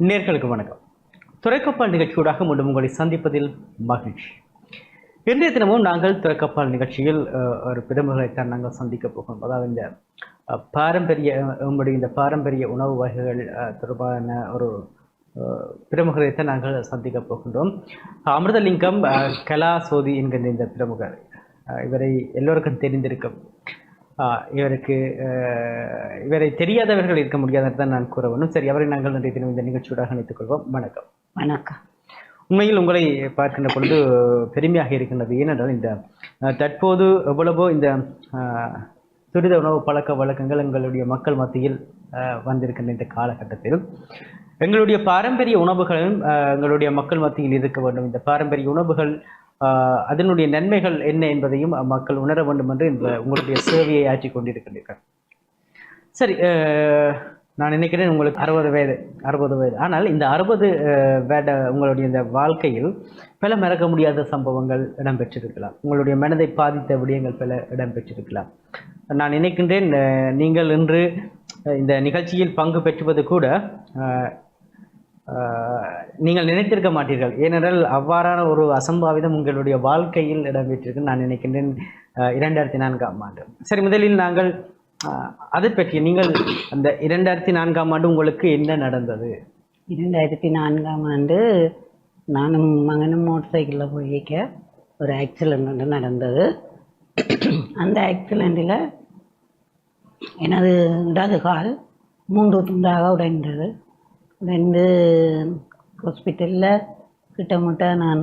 நேர்களுக்கு வணக்கம். துறைக்கப்பால் நிகழ்ச்சியூடாக மீண்டும் உங்களை சந்திப்பதில் மகிழ்ச்சி. இன்றைய தினமும் நாங்கள் துறைக்கப்பால் நிகழ்ச்சியில் அஹ், ஒரு பிரமுகரைத்தான் நாங்கள் சந்திக்க போகிறோம். அதாவது இந்த அஹ், பாரம்பரிய நம்முடைய இந்த பாரம்பரிய உணவு வகைகள் அஹ், தொடர்பான ஒரு அஹ், பிரமுகரைத்தான் நாங்கள் சந்திக்க போகின்றோம். அமிர்தலிங்கம் அஹ், சோதி என்கின்ற இந்த பிரமுகர் அஹ், இவரை எல்லோருக்கும் தெரிந்திருக்கும். இவருக்கு இவரை தெரியாதவர்கள் இருக்க முடியாதுன்னு தான் நான் கூற வேண்டும் சரி அவரை நாங்கள் இன்றைய தினம் இந்த நிகழ்ச்சியோட இணைத்துக் கொள்வோம். வணக்கம். வணக்கம். உண்மையில் உங்களை பார்க்கின்ற பொழுது பெருமையாக இருக்கின்றது ஏனென்றால் இந்த தற்போது எவ்வளவோ இந்த ஆஹ், துரித உணவு பழக்க வழக்கங்கள் எங்களுடைய மக்கள் மத்தியில் வந்திருக்கின்ற இந்த காலகட்டத்தில். எங்களுடைய பாரம்பரிய உணவுகளும் எங்களுடைய மக்கள் மத்தியில் இருக்க வேண்டும். இந்த பாரம்பரிய உணவுகள் அதனுடைய நன்மைகள் என்ன என்பதையும் மக்கள் உணர வேண்டும் என்று இந்த உங்களுடைய சேவையை ஆற்றி கொண்டிருக்கின்றீர்கள். சரி நான் நினைக்கிறேன் உங்களுக்கு அறுபது வயது அறுபது வயது. ஆனால் இந்த அறுபது வேட உங்களுடைய இந்த வாழ்க்கையில் பல மறக்க முடியாத சம்பவங்கள் இடம்பெற்றிருக்கலாம். உங்களுடைய மனதை பாதித்த விடயங்கள் பல இடம்பெற்றிருக்கலாம். நான் நினைக்கின்றேன் நீங்கள் இன்று இந்த நிகழ்ச்சியில் பங்கு பெற்றுவது கூட நீங்கள் நினைத்திருக்க மாட்டீர்கள். ஏனென்றால் அவ்வாறான ஒரு அசம்பாவிதம் உங்களுடைய வாழ்க்கையில் இடம்பெற்றிருக்கு நான் நினைக்கின்றேன். இரண்டாயிரத்தி நான்காம் ஆண்டு. சரி முதலில் நாங்கள் அதை பற்றி நீங்கள் அந்த இரண்டாயிரத்தி நான்காம் ஆண்டு உங்களுக்கு என்ன நடந்தது? இரண்டாயிரத்தி நான்காம் ஆண்டு நானும் மகனும் மோட்டர் சைக்கிளில் போயிக்க ஒரு ஆக்சிடெண்ட் ஒன்று நடந்தது. அந்த ஆக்சிடெண்ட்டில் எனது இடது கால் மூன்று துண்டாக உடைந்தது. ரெண்டு ஹாஸ்பிட்டலில் கிட்டமுட்ட நான்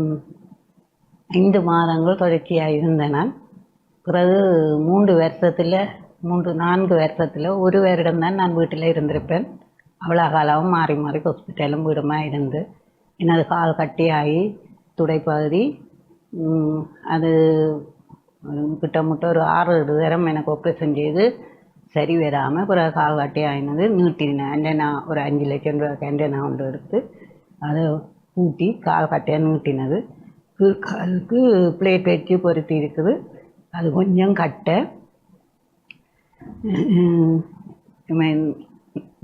ஐந்து மாதங்கள் தொடர்ச்சியாக இருந்தேன் நான். பிறகு மூன்று வருஷத்தில் மூன்று நான்கு வருஷத்தில் ஒரு வருடம் தான் நான் வீட்டில் இருந்திருப்பேன். அவ்வளோ காலமும் மாறி மாறி ஹாஸ்பிட்டலும் வீடுமா இருந்து எனது கால் கட்டியாகி துடைப்பகுதி அது கிட்டமுட்ட ஒரு ஆறு தரம் எனக்கு ஆப்ரேஷன் செய்து சரி வராமல் அப்புறம் கால் ஆயினது நீட்டினேன் அண்டனா ஒரு அஞ்சு லட்சம் ரூபாய்க்கு அண்டனா ஒன்று எடுத்து அதை ஊட்டி கால் கட்டையாக நீட்டினது. அதுக்கு காலுக்கு பிளேட் வச்சு பொருத்தி இருக்குது. அது கொஞ்சம் கட்டை.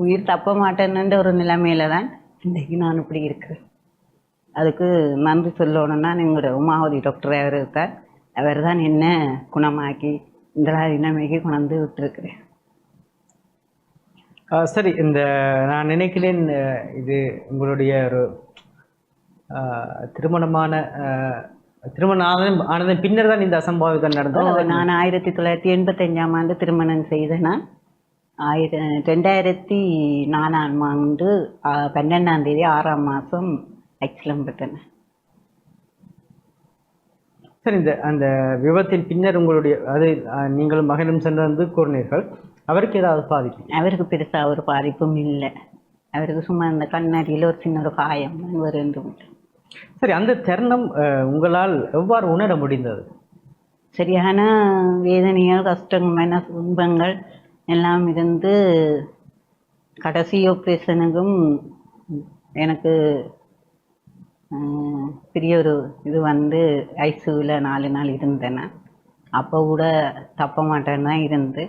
உயிர் தப்ப மாட்டேன்னுன்ற ஒரு நிலைமையில தான் இன்றைக்கு நான் இப்படி இருக்கிறேன். அதுக்கு நன்றி சொல்லணும்னா எங்களோட உமாவதி டாக்டர் அவர் இருக்கார். அவர் தான் என்ன குணமாக்கி இந்த நிலைமைக்கு கொண்டாந்து விட்டுருக்கிறேன். சரி இந்த நான் நினைக்கிறேன் இது உங்களுடைய ஒரு திருமணமான திருமணம் ஆனதன் ஆனதன் பின்னர் தான் இந்த அசம்பாவிதம் நடந்தது. நான் ஆயிரத்தி தொள்ளாயிரத்தி எண்பத்தஞ்சாம் ஆண்டு திருமணம் செய்தேன்? நான் ஆயிர ரெண்டாயிரத்தி நாலாம் ஆண்டு பன்னெண்டாம் தேதி ஆறாம் மாதம் ஆக்சிலம் பெற்றேன் சரி இந்த அந்த விபத்தின் பின்னர் உங்களுடைய அது நீங்களும் மகனும் சென்று வந்து கூறினீர்கள். அவருக்கு ஏதாவது பாதிப்பு? அவருக்கு பெருசாக ஒரு பாதிப்பும் இல்லை. அவருக்கு சும்மா இந்த கண்ணாடியில் ஒரு சின்ன ஒரு காயம் ஒன்றும் இல்லை சரி அந்த தருணம் உங்களால் எவ்வாறு உணர முடிந்தது? சரியான வேதனைகள் கஷ்டங்கள் மன துன்பங்கள் எல்லாம் இருந்து கடைசி ஆப்ரேஷனுக்கும் எனக்கு பெரிய ஒரு இது வந்து ஐசியூவில் நாலு நாள் இருந்தேன். அப்போ கூட தப்ப மாட்டேன்னு தான் இருந்து.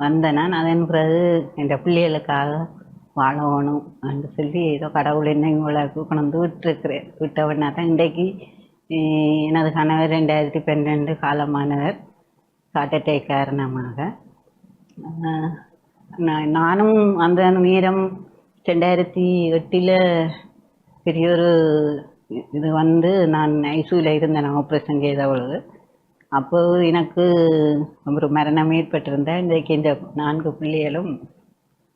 வந்தேன் நான் அதன் பிறகு என் பிள்ளைகளுக்காக வாழணும் அப்படின்னு சொல்லி ஏதோ கடவுள் என்ன இவ்வளோக்கு கொண்டு விட்டுருக்குறேன். விட்டவனா தான் இன்றைக்கு எனது கணவர் ரெண்டாயிரத்தி பன்னெண்டு காலமானவர் ஹார்ட் அட்டேக் காரணமாக. ஆஹ், நான் நானும் அந்த நேரம் ரெண்டாயிரத்தி எட்டில் பெரிய ஒரு இது வந்து நான் ஐசியூவில் இருந்தேன். நான் ஆப்ரேஷன் செய்தவளுக்கு அப்போ எனக்கு ஒரு மரணம் ஏற்பட்டிருந்தேன் இன்றைக்கு இந்த நான்கு பிள்ளைகளும்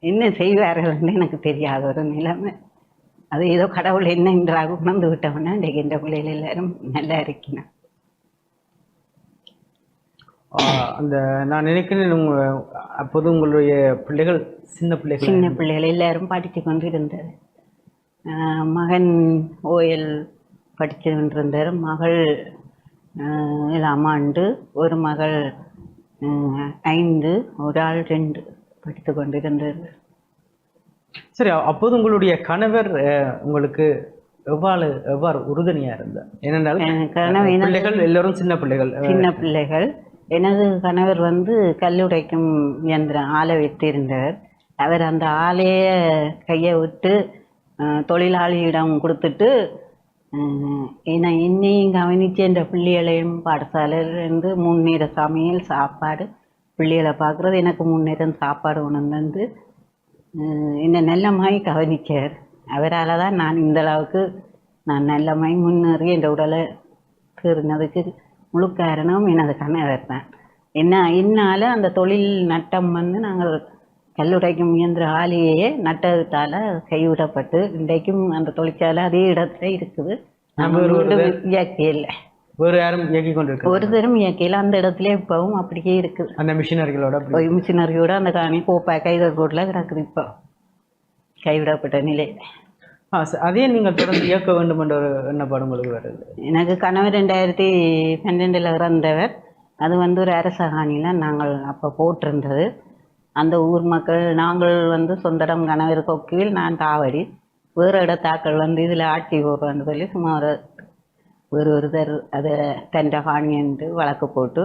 என்ன செய்வார்கள்னு எனக்கு தெரியாத ஒரு நிலைமை. அது ஏதோ கடவுள் என்ன என்றாக உணர்ந்து விட்டவனா இன்றைக்கு இந்த பிள்ளைகள் எல்லாரும் நல்லா இருக்கணும் ஆஹ் அந்த நான் நினைக்கிறேன் உங்க அப்போது உங்களுடைய பிள்ளைகள் சின்ன பிள்ளைகள் சின்ன பிள்ளைகள் எல்லாரும் படித்து கொண்டு இருந்தது ஆஹ் மகன் ஓஎல் படித்து கொண்டிருந்தார் மகள் ஏழாம் ஆண்டு ஒரு மகள் ஐந்து ஒரு ஆள் ரெண்டு படித்து கொண்டிருந்தார் சரி அப்போது உங்களுடைய கணவர் உங்களுக்கு எவ்வாறு எவ்வாறு உறுதுணையா இருந்தார்? ஏனென்றால் பிள்ளைகள் எல்லோரும் சின்ன பிள்ளைகள். சின்ன பிள்ளைகள். எனது கணவர் வந்து கல்லுடைக்கும் இயந்திரம் ஆலை வைத்திருந்தவர் அவர் அந்த ஆலையை கையை விட்டு அஹ், தொழிலாளியிடம் கொடுத்துட்டு ஏன்னா என்னையும் கவனித்து என்ற பிள்ளைகளையும் பாடசாலையிலேருந்து முன்னேற சமையல் சாப்பாடு பிள்ளைகளை பார்க்குறது எனக்கு முன்னேறம் சாப்பாடு உணர்ந்து வந்து என்னை நல்லமாய் கவனிச்சார் அவரால் தான் நான் இந்த அளவுக்கு நான் நல்லமாய் முன்னேறி என்ற உடலை கீறினதுக்கு முழு காரணம் எனது கணவர் தான். என்ன என்னால் அந்த தொழில் நட்டம் வந்து நாங்கள் கல்லுடைக்கும் இயந்திர ஆலையே நட்டதால் கைவிடப்பட்டு இன்றைக்கும் அந்த தொழிற்சாலை அதே இடத்துல இருக்குது. நம்ம ஒரு- ஒரு மீண்டும் இயற்கை இல்லை வேறு யாரும் இயக்கி கொண்டிருக்க ஒரு தரம் இயற்கையில் அந்த இடத்துல இப்பவும் அப்படியே இருக்குது அந்த மிஷினரிகளோட மிஷினரியோட அந்த காணி கோப்பா கைதல் ரோட்டில் கிடக்குது இப்போ. கைவிடப்பட்ட நிலை. ஆ, அதே நீங்கள் தொடர்ந்து இயக்க வேண்டும் என்ற ஒரு எண்ணப்பாடு உங்களுக்கு வருது. எனக்கு கணவர் ரெண்டாயிரத்தி பன்னெண்டில் இறந்தவர். அது வந்து ஒரு அரசகாணியில் நாங்கள் அப்போ போட்டிருந்தது. அந்த ஊர் மக்கள் நாங்கள் வந்து சொந்தடம் கணவர் கொக்கியில் நான் தாவடி வேறு இடத்தாக்கள் வந்து இதில் ஆட்சி போடுறோன்னு சொல்லி சுமார் ஒரு ஒருத்தர் அதை தண்டை காணி என்று வழக்கு போட்டு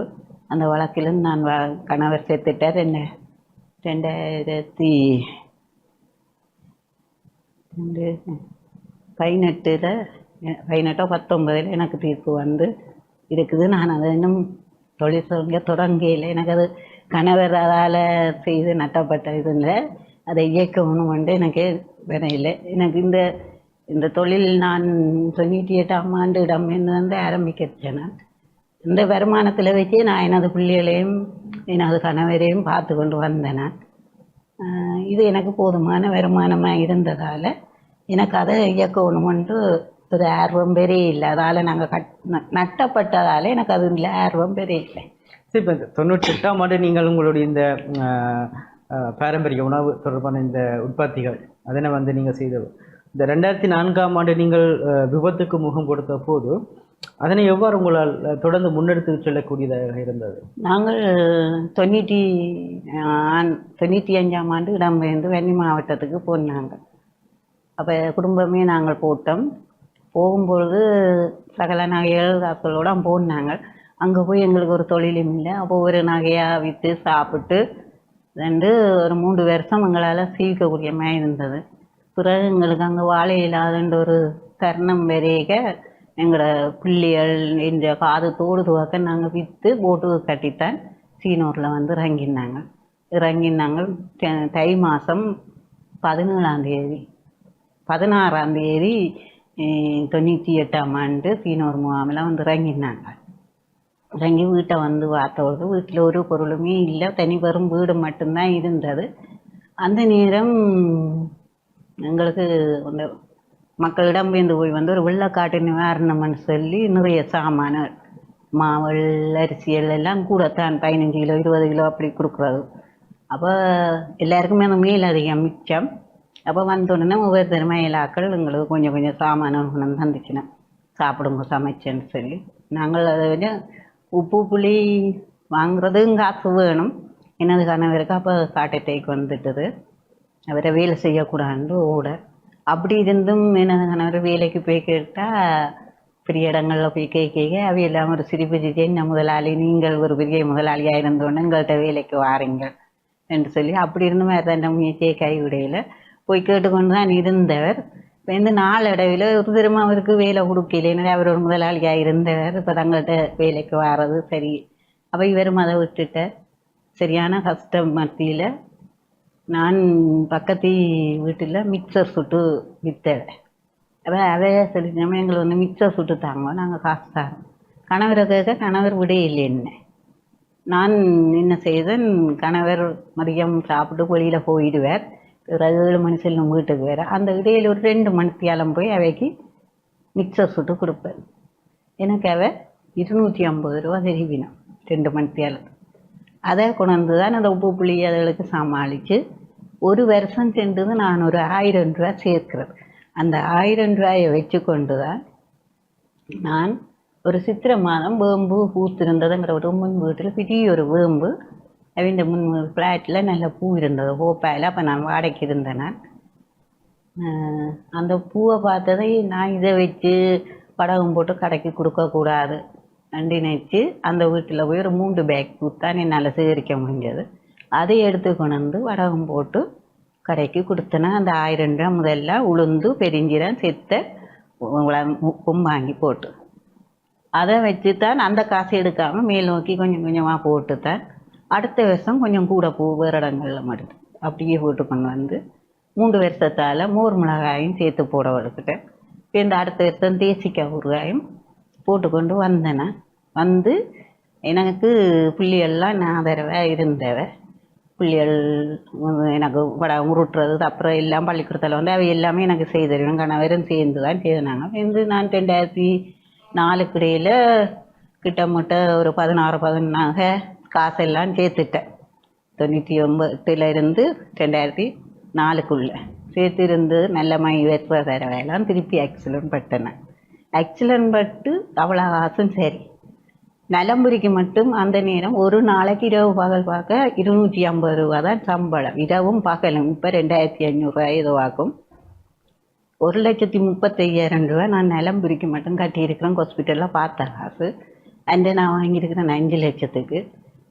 அந்த வழக்கிலும் நான் வ- கணவர் சேர்த்துட்டார் என்ன ரெண்டாயிரத்தி ரெண்டு பதினெட்டில் பதினெட்டோ பத்தொன்பதில் எனக்கு தீர்ப்பு வந்து இருக்குது. நான் அதை இன்னும் தொழில் சொல்ல தொடங்கையில் எனக்கு அது கணவர் அதால் செய்து நட்டப்பட்ட இது இல்லை அதை இயக்கணும் வந்து எனக்கு வரையில எனக்கு இந்த இந்த தொழில் நான் தொண்ணூற்றி எட்டாம் ஆண்டு இடம் வந்து ஆரம்பிக்கிறேன் நான் இந்த வருமானத்தில் வச்சு நான் எனது பிள்ளைகளையும் எனது கணவரையும் பார்த்து கொண்டு வந்தேன் நான். இது எனக்கு போதுமான வருமானமாக இருந்ததால் எனக்கு அதை இயக்கணுமென்று ஒரு ஆர்வம் பெரிய இல்லை. அதால் நாங்கள் கட் ந- நட்டப்பட்டதால் எனக்கு அதில் ஆர்வம் பெரிய இல்லை. இப்போ இந்த தொண்ணூற்றி எட்டாம் ஆண்டு நீங்கள் உங்களுடைய இந்த பாரம்பரிய உணவு தொடர்பான இந்த உற்பத்திகள் அதனை வந்து நீங்கள் செய்தது. இந்த ரெண்டாயிரத்தி நான்காம் ஆண்டு நீங்கள் விபத்துக்கு முகம் கொடுத்த போது அதனை எவ்வாறு உங்களால் தொடர்ந்து முன்னெடுத்து செல்லக்கூடியதாக இருந்தது? நாங்கள் தொண்ணூற்றி தொண்ணூற்றி அஞ்சாம் ஆண்டு இடம்பெயர்ந்து வெண்ணி மாவட்டத்துக்கு போனாங்க. அப்போ குடும்பமே நாங்கள் போட்டோம். போகும்பொழுது சகல நகைகள் காசுகளோட போனாங்க. அங்கே போய் எங்களுக்கு ஒரு தொழிலும் இல்லை. அப்போ ஒரு நகையாக விற்று சாப்பிட்டு ரெண்டு ஒரு மூன்று வருஷம் எங்களால் சீவிக்கக்கூடிய மாதிரி இருந்தது. பிறகு எங்களுக்கு அங்கே வாழை இல்லாதன்ற ஒரு தருணம் வரைக எங்களோட பிள்ளைகள் இந்த காது தோடு துவக்க நாங்கள் விற்று போட்டு கட்டித்தான் சீனூரில் வந்து இறங்கினாங்க. இறங்கினாங்க த- தை மாதம் பதினேழாம் தேதி. பதினாறாம் தேதி தொண்ணூற்றி எட்டாம் ஆண்டு சீனூர் முகாமில் வந்து இறங்கினாங்க. இறங்கி வீட்டை வந்து பார்த்தபோது வீட்டில் ஒரு பொருளுமே இல்லை. தனி வெறும் வீடு மட்டும்தான் இருந்தது. அந்த நேரம் எங்களுக்கு அந்த மக்களிடம் பேர்ந்து போய் வந்து ஒரு வெள்ளக்காட்டு நிவாரணம்னு சொல்லி நிறைய சாமான மாவல் அரிசிகள் எல்லாம் கூடத்தான் பதினஞ்சு கிலோ இருபது கிலோ அப்படி கொடுக்குறது. அப்போ எல்லாருக்குமே அந்த மேல் அதிகம் மிச்சம். அப்போ வந்தோடனே ஒவ்வொரு ஒவ்வொருத்தர் மேலாக்கள் எங்களுக்கு கொஞ்சம் கொஞ்சம் சாமான கொண்டு வந்துச்சுன்னா சாப்பிடுங்க சமைச்சேன்னு சொல்லி. நாங்கள் அதை கொஞ்சம் உப்பு புளி வாங்குறதும் காசு வேணும். எனது கணவருக்கு அப்போ காட்டத்தைக்கு வந்துட்டது. அவரை வேலை செய்யக்கூடாதுன்னு ஓட. அப்படி இருந்தும் எனது கணவர் வேலைக்கு போய் கேட்டால் பெரிய இடங்களில் போய் கேட்க அவை எல்லாம் ஒரு சிரிப்பு சிரிச்சேன் என்ன முதலாளி? நீங்கள் ஒரு பெரிய முதலாளியாக இருந்தோன்னு எங்கள்கிட்ட வேலைக்கு வாரீங்கள் என்று சொல்லி அப்படி இருந்தும் வேறு தண்ட முயற்சியை கைவிடையில் போய் கேட்டுக்கொண்டு தான் இருந்தவர். இந்த நாளடைவில் ஒரு திரும்ப அவருக்கு வேலை கொடுக்கல. அவர் ஒரு முதலாளியாக இருந்தவர். இப்போ தங்கள்கிட்ட வேலைக்கு வர்றது சரி. அப்போ இவரும் அதை விட்டுட்ட சரியான கஷ்டம் மத்தியில் நான் பக்கத்து வீட்டில் மிக்சர் சுட்டு விற்றேன் அவ அவே சொல்லிட்டோம் எங்களுக்கு வந்து மிக்சர் சுட்டு தாங்க. நாங்கள் காசு தரோம் கணவரை கேட்க கணவர் விட இல்லை என்ன? நான் என்ன செய்தேன்? கணவர் மதியம் சாப்பிட்டு வெளியில் போயிடுவார். ஒரு ஏழு மணி செல்லும் வீட்டுக்கு வேறு. அந்த இடையில ஒரு ரெண்டு மணித்தியாலம் போய் அவைக்கு மிக்சர் சுட்டு கொடுப்பேன். எனக்கு அவ இருநூற்றி ஐம்பது ரூபா தெரிவினோம் ரெண்டு மணித்தியாலம். அதை கொண்டு தான் அந்த உப்பு புளி அதுகளுக்கு சமாளித்து ஒரு வருஷம் சென்றது நான் ஒரு ஆயிரம் ரூபா சேர்க்கிறது. அந்த ஆயிரம் ரூபாயை வச்சு கொண்டு தான் நான் ஒரு சித்திரை மாதம் வேம்பு பூத்திருந்ததுங்கிற ஒரு முன் வீட்டில் பெரிய ஒரு வேம்பு அவங்க முன் ஃப்ளாட்டில் நல்ல பூ இருந்தது ஓப்பாயில் அப்போ நான் வாடகைக்கு இருந்தேன் நான். அந்த பூவை பார்த்ததை நான் இதை வச்சு படகம் போட்டு கடைக்கு கொடுக்கக்கூடாது நன்றி நினச்சி அந்த வீட்டில் போய் ஒரு மூன்று பேக் பூ தான் என்னால் சேகரிக்க முடிஞ்சது. அதை எடுத்து கொண்டு வந்து வடகம் போட்டு கடைக்கு கொடுத்தனா. அந்த ஆயிரம் ரூபா முதல்ல உளுந்து பெருஞ்சீரம் செத்த உப்பும் வாங்கி போட்டு. அதை வச்சு தான் அந்த காசை எடுக்காமல் மேல் நோக்கி கொஞ்சம் கொஞ்சமாக போட்டு தான் அடுத்த வருஷம் கொஞ்சம் கூட பூ வேறு இடங்களில் மட்டும். அப்படியே போட்டு கொண்டு வந்து மூன்று வருஷத்தால் மோர் மிளகாயும் சேர்த்து போட வளர்த்துட்டேன். இந்த அடுத்த வருஷம் தேசிக்காய் ஊறுகாயும் போட்டுக்கொண்டு வந்தேன் வந்து எனக்கு புள்ளியெல்லாம் நான் தடவை இருந்தவ. புள்ளிகள் எனக்கு வடை உருட்டுறது அப்புறம் எல்லாம் பள்ளிக்கூடத்தில் வந்து அவை எல்லாமே எனக்கு செய்து தருவேன். கணவரும் சேர்ந்து தான் செய்தினாங்க வந்து நான் ரெண்டாயிரத்தி நாலுக்கு இடையில் கிட்டமட்ட ஒரு பதினாறு பதினாக காசெல்லாம் சேர்த்துட்டேன். தொண்ணூற்றி ஒம்பதுலேருந்து ரெண்டாயிரத்தி நாலுக்குள்ளே. சேர்த்துருந்து நல்ல மை வெப்ப வேலாம் திருப்பி ஆக்சிடென்ட் பட்டினேன். ஆக்சிடென்ட் பட்டு அவ்வளோ காசும் சரி நலம்புரிக்கு மட்டும் அந்த நேரம் ஒரு நாளைக்கு இரவு பகல் பார்க்க இருநூற்றி ஐம்பது ரூபா தான் சம்பளம். இரவும் பகலும் இப்போ ரெண்டாயிரத்தி ஐநூறுரூவா இதுவாகும் ஒரு லட்சத்தி முப்பத்தையாயிரம் ரூபா நான் நிலம்புரிக்கு மட்டும் கட்டியிருக்கிறேன். ஹாஸ்பிட்டலில் பார்த்த காசு. அண்ட் நான் வாங்கியிருக்கிறேன் அஞ்சு லட்சத்துக்கு.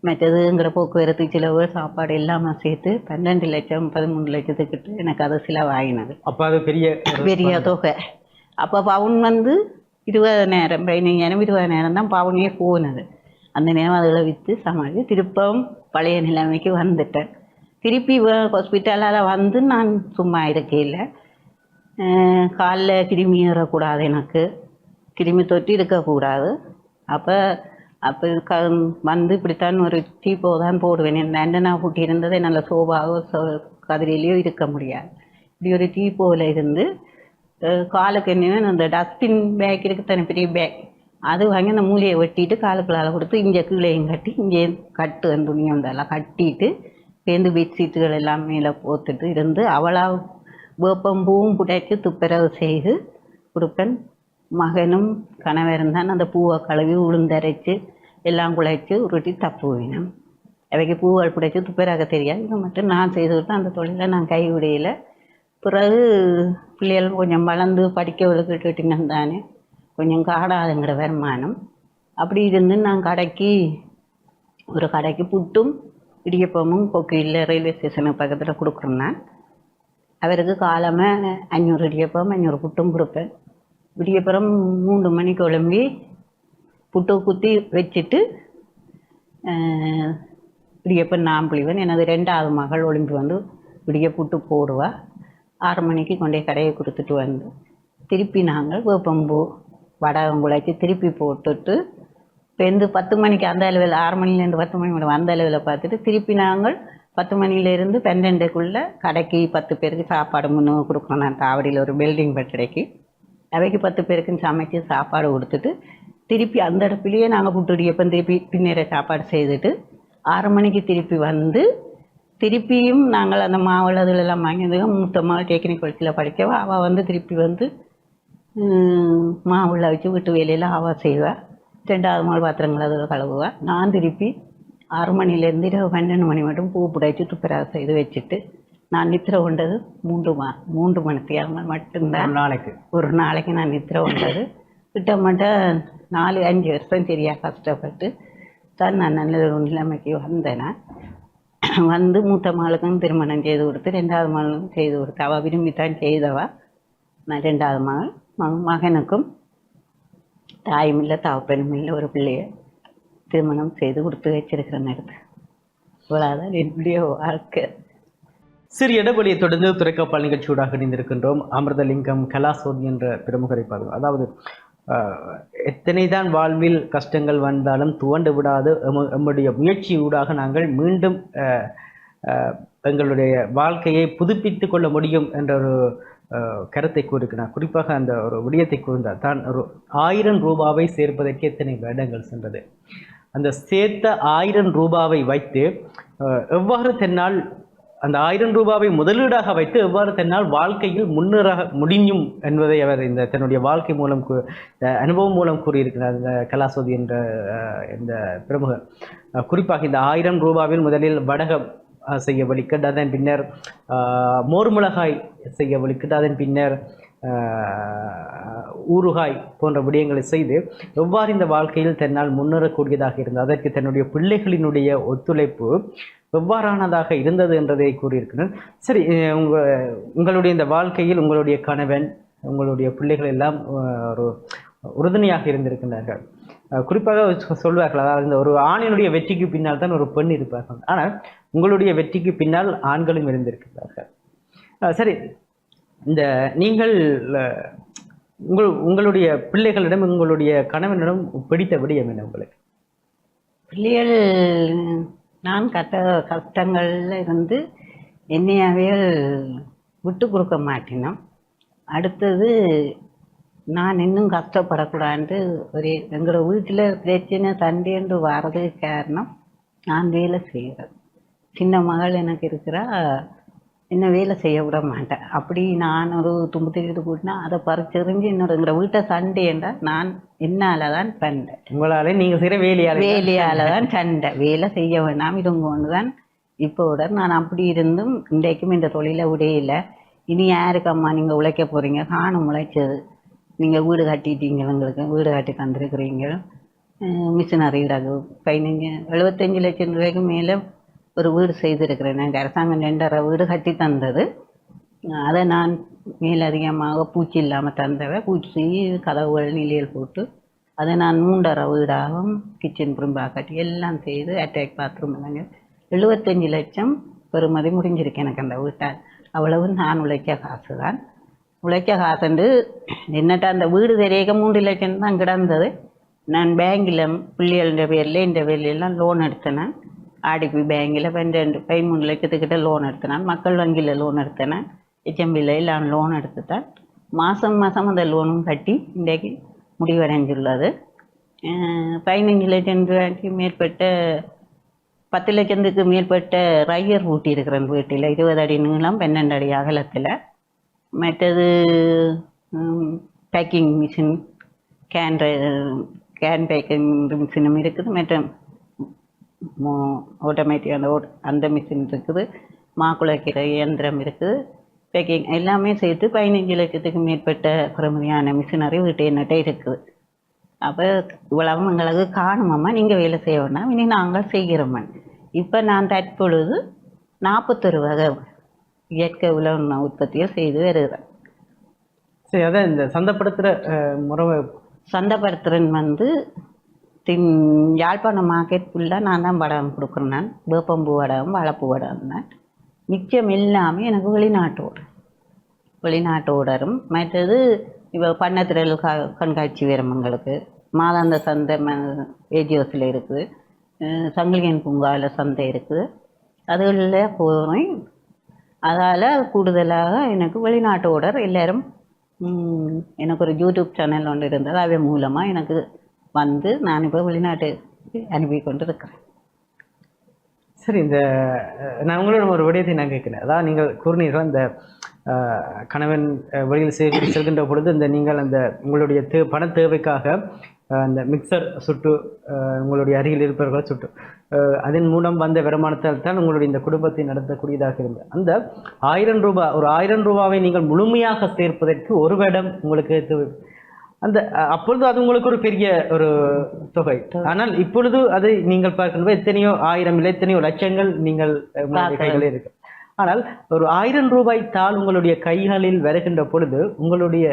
மற்றதுங்கிற போக்குவரத்து செலவு சாப்பாடு எல்லாமே சேர்த்து பன்னெண்டு லட்சம் பதிமூணு லட்சத்துக்கிட்ட எனக்கு அது செலவாகினது அப்போ அது பெரிய பெரிய தொகை. அப்போ பவுன் வந்து இருபதாயிரம் பதினஞ்சாயிரம் இருபதாயிரம் தான் பவுனே போனது. அந்த நேரம் அதில் விற்று சமாளித்து திருப்பவும் பழைய நிலைமைக்கு வந்துட்டேன். திருப்பி ஹாஸ்பிட்டலால் வந்து நான் சும்மா இருக்கையில் காலில் கிருமி ஏறக்கூடாது எனக்கு. கிருமி தொட்டி இருக்கக்கூடாது. அப்போ அப்போ க வந்து இப்படித்தான் ஒரு டீப்போ தான் போடுவேன். என்ன நான் பூட்டி இருந்ததே என்னால் சோபாவோ சோ கதிரிலையோ இருக்க முடியாது. இப்படி ஒரு டீப்போவில் இருந்து காலுக்கு என்ன அந்த டஸ்டின் பேக் இருக்கு தானே பெரிய பேக் அது வாங்கி அந்த மூலையை வெட்டிட்டு காலுக்குள்ளால் கொடுத்து இங்கே கீழேயும் கட்டி இங்கே கட்டு அந்த துணி வந்தெல்லாம் கட்டிட்டு சேர்ந்து பெட்ஷீட்டுகள் எல்லாம் மேலே போத்துட்டு இருந்து அவளாக வேப்பம் பூவும் புடைச்சி துப்புரவு செய்து கொடுப்பேன். மகனும் கணவரும் தான் அந்த பூவை கழுவி உளுந்தரைச்சு எல்லாம் குழைச்சி உருட்டி தப்புவினோம் அவைக்கு பூவால் பிடிச்சி துப்பேராக தெரியாது. இது மட்டும் நான் செய்து அந்த தொழிலை நான் கைவிடையில் பிறகு பிள்ளைகள் கொஞ்சம் வளர்ந்து படிக்க விழுக்கிட்டு தானே. கொஞ்சம் காடாதுங்கிற வருமானம். அப்படி இருந்து நான் கடைக்கு ஒரு கடைக்கு புட்டும் இடியப்பமும் கொக்கையில் ரயில்வே ஸ்டேஷனுக்கு பக்கத்தில் கொடுக்குறேன் நான். அவருக்கு காலமாக அஞ்சூறு இடியப்பம் அஞ்சூறு புட்டும் கொடுப்பேன். இடியப்புறம் மூன்று மணிக்கு எழும்பி புட்டு குத்தி வச்சுட்டு ஆஹ், இடியப்பம் நான் எனது ரெண்டாவது மகள் ஒளிம்பி வந்து விடிய புட்டு போடுவா. ஆறு மணிக்கு கொண்டே கடையை கொடுத்துட்டு வந்து திருப்பி நாங்கள் வேப்பம்பூ வடகம் குழைச்சி திருப்பி போட்டுட்டு பெந்து பத்து மணிக்கு அந்த அளவில் ஆறு மணிலேருந்து பத்து மணி மட்டும் அந்த அளவில் பார்த்துட்டு திருப்பி நாங்கள் பத்து மணிலேருந்து பன்னெண்டுக்குள்ளே கடைக்கு பத்து பேருக்கு சாப்பாடு முன்னு கொடுக்கணும். நான் தாவடியில் ஒரு பில்டிங் பட்டடைக்கு அவைக்கு பத்து பேருக்குன்னு சமைச்சு சாப்பாடு கொடுத்துட்டு திருப்பி அந்த இடத்துலையே நாங்கள் புட்டுடியப்பம் திருப்பி பின்னேற சாப்பாடு செய்துட்டு ஆறு மணிக்கு திருப்பி வந்து திருப்பியும் நாங்கள் அந்த மாவுல அதுலெல்லாம் வாங்கியது மூத்த மாவு டெக்னிக் காலேஜில் படிக்கவா அவள் வந்து திருப்பி வந்து மாவுள்ள வச்சு வீட்டு வேலையில் அவள் செய்வாள் ரெண்டாவது மாவு பாத்திரங்கள் அதில் கழுவுவா. நான் திருப்பி ஆறு மணிலேருந்து இரவு பன்னெண்டு மணி மட்டும் பூ புடைச்சி துப்புரவு செய்து வச்சுட்டு நான் நித்திர கொண்டது மூன்று மா மூன்று மணி தேர்மல் மட்டும்தான் நாளைக்கு. ஒரு நாளைக்கு நான் நித்திர கொண்டது. கிட்டமட்ட நாலு அஞ்சு வருஷம் சரியாக கஷ்டப்பட்டு. தான் நான் நல்ல ஒரு நிலைமைக்கு வந்தேன். வந்து மூத்த மகளுக்கும் திருமணம் செய்து கொடுத்து ரெண்டாவது மகளுக்கும் செய்து கொடுத்து. அவள் விரும்பித்தான் செய்தவா. நான் ரெண்டாவது மகள் மக மகனுக்கும் தாயும் இல்லை தகப்பனும் இல்லை ஒரு பிள்ளைய திருமணம் செய்து கொடுத்து வச்சிருக்கிறேன் எடுத்து இவ்வளோதான் என்னுடைய வாழ்க்கை. சிறு இடவெளியை தொடர்ந்து துறைக்கப்பால் நிகழ்ச்சியூடாக இணைந்திருக்கின்றோம். அமிர்தலிங்கம் கலாசோதி என்ற பிரமுகரை பாருங்கள். அதாவது எத்தனை தான் வாழ்வில் கஷ்டங்கள் வந்தாலும் துவண்டு விடாது எம்ம- எம்முடைய முயற்சியூடாக நாங்கள் மீண்டும் எங்களுடைய வாழ்க்கையை புதுப்பித்து கொள்ள முடியும் என்ற ஒரு கருத்தை கூறுகிறார். குறிப்பாக அந்த ஒரு விடயத்தை கூர்ந்தார் தான் ஒரு ஆயிரம் ரூபாவை சேர்ப்பதற்கு எத்தனை வருடங்கள் சென்றது? அந்த சேர்த்த ஆயிரம் ரூபாவை வைத்து எவ்வாறு தன்னால் அந்த ஆயிரம் ரூபாவை முதலீடாக வைத்து எவ்வாறு தன்னால் வாழ்க்கையில் முன்னேற முடியும் என்பதை அவர் இந்த தன்னுடைய வாழ்க்கை மூலம் கூ- அனுபவம் மூலம் கூறியிருக்கிறார் இந்த கலாசோதி என்ற இந்த பிரமுகர் குறிப்பாக இந்த ஆயிரம் ரூபாவில் முதலில் வடகம் செய்ய வலிக்கிட்டு அதன் பின்னர் அஹ், மோர் மிளகாய் செய்ய வழிக்கட்டு அதன் பின்னர் ஊறுகாய் போன்ற விடயங்களை செய்து எவ்வாறு இந்த வாழ்க்கையில் தன்னால் முன்னேறக்கூடியதாக இருந்தது? அதற்கு தன்னுடைய பிள்ளைகளினுடைய ஒத்துழைப்பு எவ்வாறானதாக இருந்தது என்றதை கூறியிருக்கிறேன் சரி உங்கள் உங்க உங்களுடைய இந்த வாழ்க்கையில் உங்களுடைய கணவன் உங்களுடைய பிள்ளைகள் எல்லாம் ஒரு உறுதுணையாக இருந்திருக்கின்றார்கள் குறிப்பாக சொல்வார்கள் அதாவது இந்த ஒரு ஆணினுடைய வெற்றிக்கு பின்னால் தான் ஒரு பெண் இருப்பார்கள். ஆனால் உங்களுடைய வெற்றிக்கு பின்னால் ஆண்களும் இருந்திருக்கிறார்கள். சரி இந்த நீங்கள் உங்கள் உங்களுடைய பிள்ளைகளிடம் உங்களுடைய கணவனிடம் பிடித்த விடயம் என்ன உங்களுக்கு? பிள்ளைகள் நான் கட்ட கஷ்டங்களில் இருந்து என்னையாவே விட்டு கொடுக்க மாட்டினோம். அடுத்தது நான் இன்னும் கஷ்டப்படக்கூடாது ஒரு எங்களோட வீட்டில் பிரச்சனை தண்டேண்டு வர்றதுக்கு காரணம் நான் வேலை செய்கிறேன் சின்ன மகள் எனக்கு இருக்கிறா என்ன வேலை செய்ய விட மாட்டேன். அப்படி நான் ஒரு தும்பு தூக்கிட்டு கூட்டினா அதை பறிச்செறிஞ்சு எங்களோட வீட்டை சண்டைன்றா நான் என்னால தான் பண்ணேன் உங்களாலே நீங்கள் செய்கிற வேலையாலே வேலையால தான் சண்டை. வேலை செய்ய வேண்டாம் இதுங்க ஒன்று தான் இப்போ விட நான் அப்படி இருந்தும் இன்றைக்கும் இந்த தொழிலை விடையில இனி யாருக்கு அம்மா நீங்கள் உழைக்க போறீங்க? காணும் உழைச்சது. நீங்கள் வீடு கட்டிட்டீங்க எங்களுக்கு. வீடு கட்டி தந்திருக்கிறீங்க. மிஷினரி இடகு பதினஞ்சு எழுபத்தஞ்சு லட்சம் ரூபாய்க்கு மேலே ஒரு வீடு செய்திருக்கிறேன். எனக்கு அரசாங்கம் ரெண்டரை வீடு கட்டி தந்தது. அதை நான் மேலதிகமாக பூச்சி இல்லாமல் தந்தவன் பூச்சி கதவுகள் நிலையில் போட்டு அதை நான் மூன்றரை வீடாகவும் கிச்சன் ரூம்பாக கட்டி எல்லாம் செய்து அட்டாக் பாத்ரூம் இல்லைங்க எழுபத்தஞ்சு லட்சம் பெறுமதி முடிஞ்சிருக்கு எனக்கு அந்த வீட்டால். அவ்வளவு நான் உழைக்க காசு தான் உழைக்க காசுண்டு என்னட்ட அந்த வீடு தெரியக்க மூன்று லட்சம் தான் கிடந்தது. நான் பேங்கில் பிள்ளைகள பேரில் இந்த பேர்லாம் எல்லாம் லோன் எடுத்தேன். ஆடிப்பி பேங்கில் பன்னெண்டு பதிமூணு லட்சத்துக்கிட்ட லோன் எடுத்தேன் மக்கள் வங்கியில் லோன் எடுத்தேன் ஹெச்எம்பியில் எல்லாம் லோன் எடுத்துட்டேன் மாதம் மாதம் அந்த லோனும் கட்டி இன்றைக்கு முடிவடைஞ்சுள்ளது பதினஞ்சு லட்சம் ரூபாய்க்கு மேற்பட்ட பத்து லட்சத்துக்கு மேற்பட்ட ரையர் ஊட்டியிருக்கிறேன் வீட்டில் இருபது அடி நீளம் பன்னெண்டு அடி அகலத்தில் மற்றது packing machine can can packing மிஷினும் இருக்குது மற்ற ஆட்டோமேட்டிக் அந்த அந்த மிஷின் இருக்குது. மாக்குளைக்கிற இயந்திரம் இருக்குது. பேக்கிங் எல்லாமே சேர்த்து பதினஞ்சு லட்சத்துக்கு மேற்பட்ட பெறுமதியான மிஷினரி வீட்டு என்கிட்ட இருக்குது. அப்போ இவ்வளவு எங்களுக்கு காணுமாம்மா நீங்கள் வேலை செய்ய வேண்டாம் இனி நாங்கள் செய்கிறோம் இப்போ நான் தற்பொழுது நாற்பத்தொரு வகை இயற்கை உலக உற்பத்தியை செய்து வருகிறேன். சரி அதான் இந்த சந்தைப்படுத்துகிற முறை சந்தைப்படுத்துறன் வந்து தின் யாழ்ப்பாணம் மார்க்கெட் ஃபுல்லாக நான் தான் வடகம் கொடுக்குறேன் நான். வேப்பம்பூ வடகம் வாழைப்பூ வடகம் தான். மிச்சம் எல்லாமே எனக்கு வெளிநாட்டு ஓடு வெளிநாட்டு ஓடரும் மற்றது இப்போ பண்ணத்திரல் க கண்காட்சி வரும் எங்களுக்கு மாதாந்த சந்தை ஏஜியோஸில் இருக்குது சங்கிலியன் பூங்காவில் சந்தை இருக்குது அதுகளில் போகிறேன் அதால் கூடுதலாக எனக்கு வெளிநாட்டு ஓடர் எல்லோரும் எனக்கு ஒரு யூடியூப் சேனல் ஒன்று இருந்தது. அவை மூலமாக எனக்கு வந்து நான் இப்போ வெளிநாட்டு அனுப்பி கொண்டு இருக்கிறேன் சரி இந்த நான் உங்களிடம் ஒரு விடயத்தை நான் கேட்கிறேன். அதாவது நீங்கள் கூறினீர்கள் இந்த கணவன் வழியில் வெளியில் செல்கின்ற பொழுது இந்த நீங்கள் அந்த உங்களுடைய தே பண தேவைக்காக அந்த மிக்சர் சுட்டு உங்களுடைய அருகில் இருப்பவர்களை சுட்டு அதன் மூலம் வந்த வருமானத்தால் தான் உங்களுடைய இந்த குடும்பத்தை நடத்தக்கூடியதாக இருந்தது. அந்த ஆயிரம் ரூபாய் ஒரு ஆயிரம் ரூபாவை நீங்கள் முழுமையாக சேர்ப்பதற்கு ஒரு வருடம் உங்களுக்கு அந்த அப்பொழுது அது உங்களுக்கு ஒரு பெரிய ஒரு தொகை. ஆனால் இப்பொழுது அதை நீங்கள் பார்க்கும்போது எத்தனையோ ஆயிரம் இல்லை எத்தனையோ லட்சங்கள் நீங்கள். கைகளில் இருக்கு. ஆனால் ஒரு ஆயிரம் ரூபாய் தாள் உங்களுடைய கைகளில் வருகின்ற பொழுது உங்களுடைய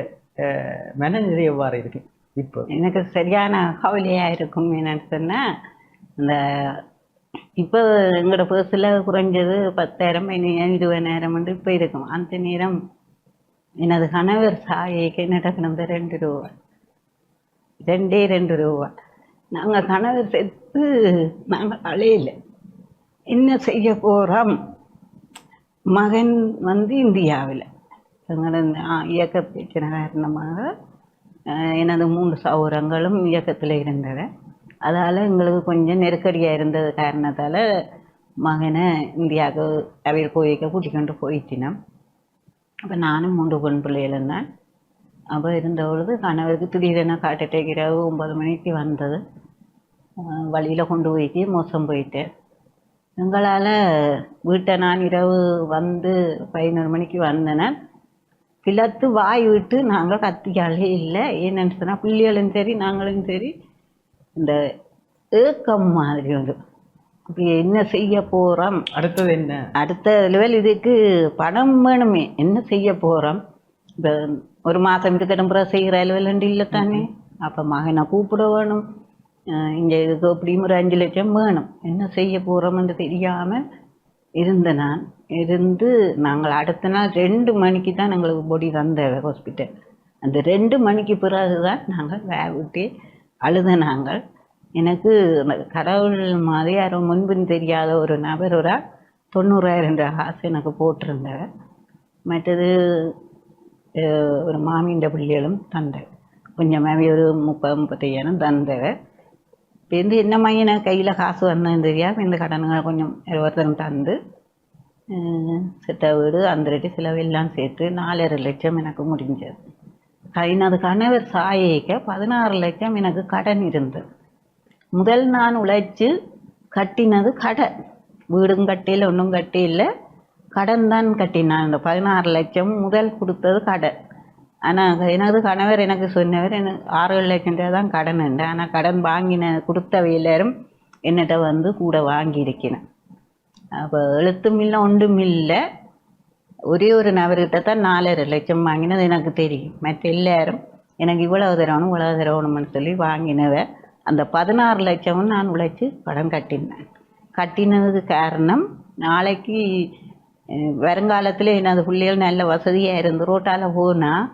மனநிலை எவ்வாறு இருக்கு? இப்போ. எனக்கு சரியான கவலையாக இருக்கும் என்னன்னு சொன்னால் இந்த இப்போ எங்களோட பர்ஸில் குறைஞ்சது பத்தாயிரம் இருபதாயிரம் வந்து இப்போ இருக்கும். அந்த நேரம் எனது கணவர் சாயைக்கு என்னட்ட கிடந்த ரெண்டு ரூபா ரெண்டே ரெண்டு ரூபா. நாங்கள் கணவர் செத்து நாங்கள் அழையில என்ன செய்ய போகிறோம் மகன் வந்து இந்தியாவில். எங்களது இயக்க பிரச்சனை காரணமாக அஹ், எனது மூன்று சௌரங்களும் இயக்கத்தில் இருந்தது. அதால் எங்களுக்கு கொஞ்சம் நெருக்கடியாக இருந்தது காரணத்தால் மகனை இந்தியாவுக்கு அவர் கோயிலுக்கு கூட்டிக்கொண்டு போயிட்டினோம். அப்போ நானும் மூன்று பெண் பிள்ளைகளும் தான். அப்போ இருந்த பொழுது கணவருக்கு திடீரென காட்டுட்டே இரவு ஒன்பது மணிக்கு வந்தது. வழியில் கொண்டு போய்க்கு மோசம் போயிட்டேன் எங்களால் வீட்டை நான் இரவு வந்து பதினொரு மணிக்கு வந்தேன் பிளத்து வாய் விட்டு நாங்கள் கத்திக்காலே இல்லை. என்னன்னு சொன்னால் பிள்ளைகளும் சரி நாங்களும் சரி இந்த ஏக்கம் மாதிரி வந்து அப்படி என்ன செய்ய போகிறோம் அடுத்தது என்ன? அடுத்த லெவல் இதுக்கு பணம் வேணுமே. என்ன செய்ய போகிறோம் இப்போ ஒரு மாதம் இருக்கட்டும் பிறகு செய்கிற லெவல் இல்லை தானே அப்போ மகனை கூப்பிட வேணும் இங்கே இதுக்கு எப்படியும் ஒரு அஞ்சு லட்சம் வேணும் என்ன செய்ய போகிறோம்னு தெரியாமல் இருந்த நான் இருந்து நாங்கள் அடுத்த நாள் ரெண்டு மணிக்கு தான் எங்களுக்கு பொடி தந்த ஹாஸ்பிட்டல் அந்த ரெண்டு மணிக்கு பிறகு தான் நாங்கள் வே விட்டு அழுத நாங்கள் எனக்கு கடவுள் மாதிரி யாரோ முன்பின் தெரியாத ஒரு நபர் ஒரு தொண்ணூறாயிரம் காசு எனக்கு போட்டிருந்தார் மற்றது ஒரு மாமின்ற பிள்ளைகளும் தந்தேன் கொஞ்சமாவே ஒரு முப்பது முப்பத்தையாயிரம் தந்தவர் இப்போ வந்து என்ன மையனை கையில் காசு வந்தது தெரியாம இந்த கடனுங்களை கொஞ்சம் ஒருத்தரும் தந்து செத்த வீடு அந்த ரெட்டி செலவெல்லாம் சேர்த்து நாலரை லட்சம் எனக்கு முடிஞ்சது எனது கணவர் சாயைக்க பதினாறு லட்சம் எனக்கு கடன் இருந்தது முதல் நான் உழைச்சு கட்டினது கடன் வீடும் கட்டியில் ஒன்றும் கட்டியில்லை கடன் தான் கட்டினான். அந்த பதினாறு லட்சம் முதல் கொடுத்தது கடன். ஆனால் எனது கணவர் எனக்கு சொன்னவர் எனக்கு ஆறு ஏழு லட்சம் ரூபா தான் கடன் உண்டு ஆனால் கடன் வாங்கின கொடுத்த எல்லாரும் என்னிட்ட வந்து கூட வாங்கியிருக்கிறேன் அப்போ எழுத்தும் இல்லை ஒன்றும் இல்லை. ஒரே ஒரு நபர்கிட்ட தான் நாலரை லட்சம் வாங்கினது எனக்கு தெரியும். மற்ற எல்லாரும் எனக்கு இவ்வளவு தரணும் இவ்வளவு தரணும்னு சொல்லி வாங்கினவ அந்த பதினாறு லட்சமும் நான் உழைச்சி படம் கட்டினேன். கட்டினதுக்கு காரணம் நாளைக்கு வருங்காலத்தில் எனது பிள்ளைகள் நல்ல வசதியாக இருந்து ரோட்டால் போனால்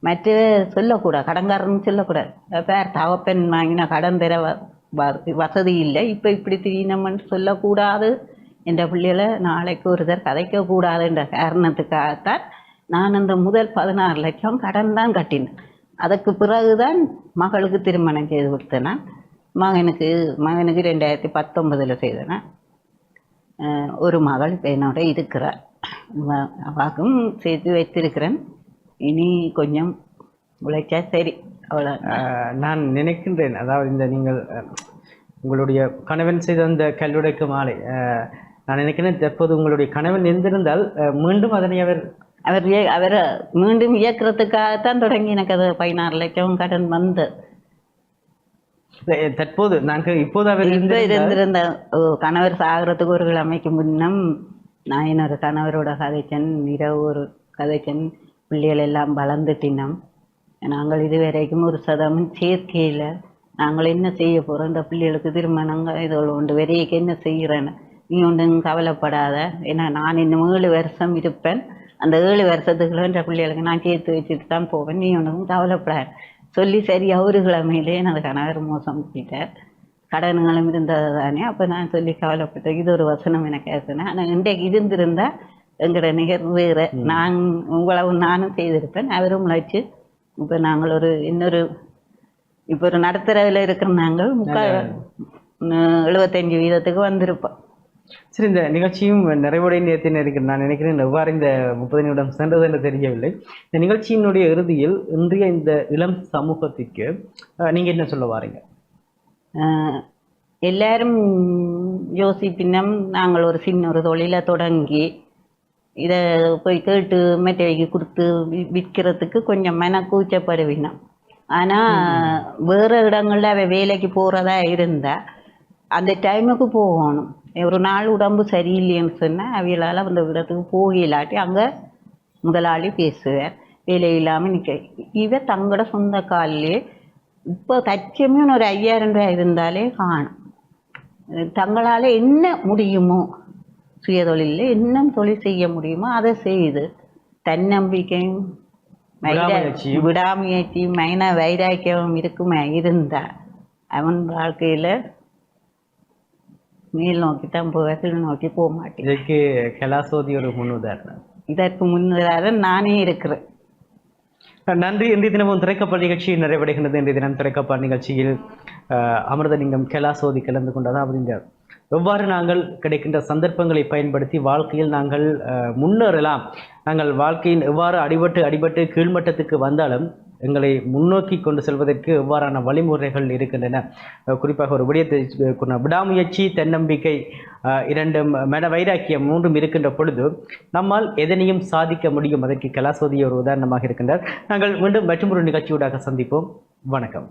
மற்ற சொல்லக்கூடாது கடன்காரன்னு சொல்லக்கூடாது. பேர் தவப்பெண் வாங்கினா கடன் தர வ- வசதி இல்லை. இப்போ இப்படி திடீனம்னு சொல்லக்கூடாது என்ற பிள்ளைகளை நாளைக்கு ஒருத்தர் கதைக்கக்கூடாதுன்ற காரணத்துக்காகத்தான் நான் அந்த முதல் பதினாறு லட்சம் கடன் தான் கட்டினேன். அதுக்கு பிறகுதான் மகளுக்கு திருமணம் செய்து கொடுத்தேன் மகனுக்கு மகனுக்கு ரெண்டாயிரத்தி பத்தொன்பதில் செய்தேன். ஒரு மகள் என்னோட இருக்கிறார். அவ- அவாக்கும் சேர்த்து வைத்திருக்கிறேன். இனி கொஞ்சம் உழைச்சா சரி. அவ்வளோ நான் நினைக்கின்றேன். அதாவது இந்த நீங்கள் உங்களுடைய கணவன் செய்த அந்த கல்லுடைக்கு மாலை நான் நினைக்கிறேன் தற்போது உங்களுடைய கணவன் இருந்திருந்தால் அஹ், மீண்டும் அதனை அவர் அவர் அவர் மீண்டும் இயக்கிறதுக்காகத்தான் தொடங்கி எனக்கு அது பதினாறு லட்சம் கடன் வந்து தற்போது நாங்கள் இப்போது அவர் இப்போ இருந்திருந்த கணவர் சாகிறதுக்கு ஒரு கிழமைக்கு முன்னம் நான் என்னோட கணவரோட கதைச்சன் இரவு ஒரு கதைச்சன் பிள்ளைகள் எல்லாம் வளர்ந்துட்டினோம் நாங்கள் இதுவரைக்கும் ஒரு சதமும் சேர்க்கையில் நாங்கள் என்ன செய்ய போகிறோம் இந்த பிள்ளைகளுக்கு திருமணங்கள் இது உண்டு. வரைக்கும் என்ன செய்கிறேன்னு நீ ஒன்றும் கவலைப்படாத. ஏன்னா நான் இன்னும் ஏழு வருஷம் இருப்பேன். அந்த ஏழு வருஷத்துக்குள்ள இந்த பிள்ளைகளுக்கு நான் சேர்த்து வச்சுட்டு தான் போவேன். நீ ஒன்றும் கவலைப்படாத. சொல்லி சரி ஒரு கிழமையிலே எனது கணவர் மோசம் பண்ணிட்டார். கடன்களும் இருந்தது தானே அப்போ நான் சொல்லி கவலைப்பட்டேன். இது ஒரு வசனம் எனக்கு ஏற்றினேன் ஆனால் இன்றைக்கு இருந்திருந்தா எங்களோட நிகழ்வு வேறு. நான் உங்களவு நானும் செய்திருப்பேன். அவரும் உழைச்சு இப்போ நாங்கள் ஒரு இன்னொரு இப்போ ஒரு நடுத்தரவில் இருக்கிற நாங்கள் முக்கால் எழுபத்தஞ்சு வீதத்துக்கு வந்திருப்போம். சரி இந்த நிகழ்ச்சியும் நிறைவடைய நேரத்தில் இருக்கிற நான் நினைக்கிறேன் எவ்வாறு இந்த முப்பது நிமிடம் சென்றது என்று தெரியவில்லை. இந்த நிகழ்ச்சியினுடைய இறுதியில் இன்றைய இந்த இளம் சமூகத்திற்கு நீங்க என்ன சொல்ல வாரீங்க? எல்லாரும் யோசிப்பினம் நாங்கள் ஒரு சின்ன ஒரு தொழிலை தொடங்கி இதை போய் கேட்டு மெட்டவைக்கு கொடுத்து விற்கிறதுக்கு கொஞ்சம் மன கூச்சப்படுவினோம் ஆனால் வேறு இடங்களில் அவ வேலைக்கு போகிறதா இருந்தா அந்த டைமுக்கு போகணும். ஒரு நாள் உடம்பு சரியில்லைன்னு சொன்னால் அவைகளால் அந்த இடத்துக்கு போகலாட்டி அங்கே முதலாளி பேசுவார். வேலை இல்லாமல் நிற்க இவ தங்களோட சொந்த காலிலே இப்போ தச்சமே ஒரு ஐயாயிரம் ரூபாய் இருந்தாலே காணும். தங்களால் என்ன முடியுமோ சுயதொழிலில் என்ன தொழில் செய்ய முடியுமோ அதை செய்து தன்னம்பிக்கையும் விடாமுயற்சியும். மைன வைராக்கியமும் இருக்குமே இருந்தா அவன் வாழ்க்கையில் மேல் நோக்கி தான் போக கீழ் நோக்கி போக மாட்டேன். இதற்கு கலாசோதி ஒரு முன் உதாரணம் இதற்கு முன்னதாக நானே இருக்கிறேன். நன்றி. இன்றைய தினமும் திரைக்கப்பட நிகழ்ச்சி நிறைவடைகின்றது. இன்றைய தினம் திரைக்கப்பட நிகழ்ச்சியில் அமிர்தலிங்கம் கலாசோதி கலந்து கொண்டதா அப்படிங்க எவ்வாறு நாங்கள் கிடைக்கின்ற சந்தர்ப்பங்களை பயன்படுத்தி வாழ்க்கையில் நாங்கள் முன்னேறலாம். நாங்கள் வாழ்க்கையின் எவ்வாறு அடிபட்டு அடிபட்டு கீழ்மட்டத்துக்கு வந்தாலும் எங்களை முன்னோக்கி கொண்டு செல்வதற்கு எவ்வாறான வழிமுறைகள் இருக்கின்றன? அஹ் குறிப்பாக ஒரு விடயத்தை விடாமுயற்சி தன்னம்பிக்கை அஹ் இரண்டும் மன வைராக்கியம் மூன்றும் இருக்கின்ற பொழுது நம்மால் எதனையும் சாதிக்க முடியும்? அதற்கு கலாசோதி ஒரு உதாரணமாக இருக்கின்றார். நாங்கள் மீண்டும் மற்றொரு நிகழ்ச்சியூடாக சந்திப்போம். வணக்கம்.